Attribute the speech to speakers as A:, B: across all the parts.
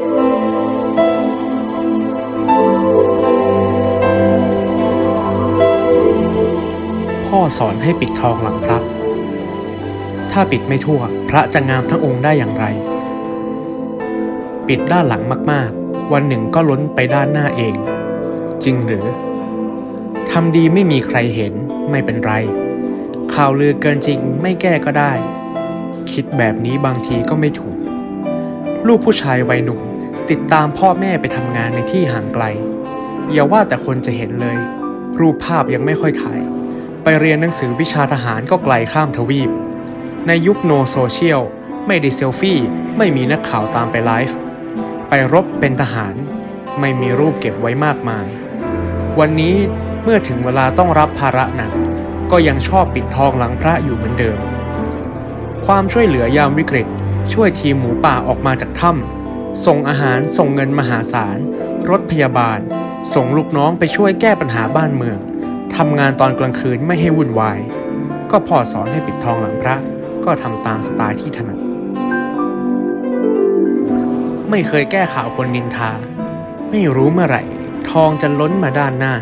A: พ่อสอนให้ปิดทองหลังพระ ถ้าปิดไม่ทั่วพระจะงามทั้งองค์ได้อย่างไร ปิดด้านหลังมากๆ วันหนึ่งก็ล้นไปด้านหน้าเอง จริงหรือทำดีไม่มีใครเห็นไม่เป็นไร ข่าวลือเกินจริงไม่แก้ก็ได้ คิดแบบนี้บางทีก็ไม่ถูก ลูกผู้ชายวัยหนุ่ม ติดตามพ่อแม่ไปทำงานในที่ห่างไกล อย่าว่าแต่คนจะเห็นเลย รูปภาพยังไม่ค่อยถ่าย ไปเรียนหนังสือวิชาทหารก็ไกลข้ามทวีป ในยุคโนโซเชียลไม่ได้เซลฟี่ ไม่มีนักข่าวตามไปไลฟ์ ไปรบเป็นทหาร ไม่มีรูปเก็บไว้มากมาย วันนี้เมื่อถึงเวลาต้องรับภาระหนัก ก็ยังชอบปิดทองหลังพระอยู่เหมือนเดิม ความช่วยเหลือยามวิกฤต ช่วยทีมหมูป่าออกมาจากถ้ำ ส่งอาหารส่งเงินมหาศาล รถพยาบาล ส่งลูกน้องไปช่วยแก้ปัญหาบ้านเมืองทำงานตอนกลางคืนไม่ให้วุ่นวาย ก็พ่อสอนให้ปิดทองหลังพระ ก็ทำตามสไตล์ที่ถนัด ไม่เคยแก้ข่าวคนนินทา ไม่รู้เมื่อไหร่ ทองจะล้นมาด้านหน้า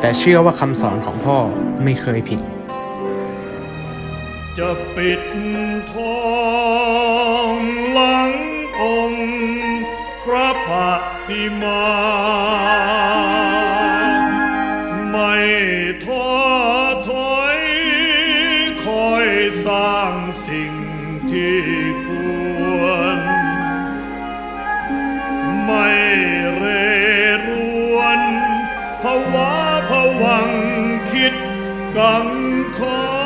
A: แต่เชื่อว่าคำสอนของพ่อไม่เคยผิด
B: จะปิดทอง ระปฏิมา ไม่ท้อถอยคอยสร้างสิ่งที่ควร ไม่เรรวนภาวะผวังคิดกังคอ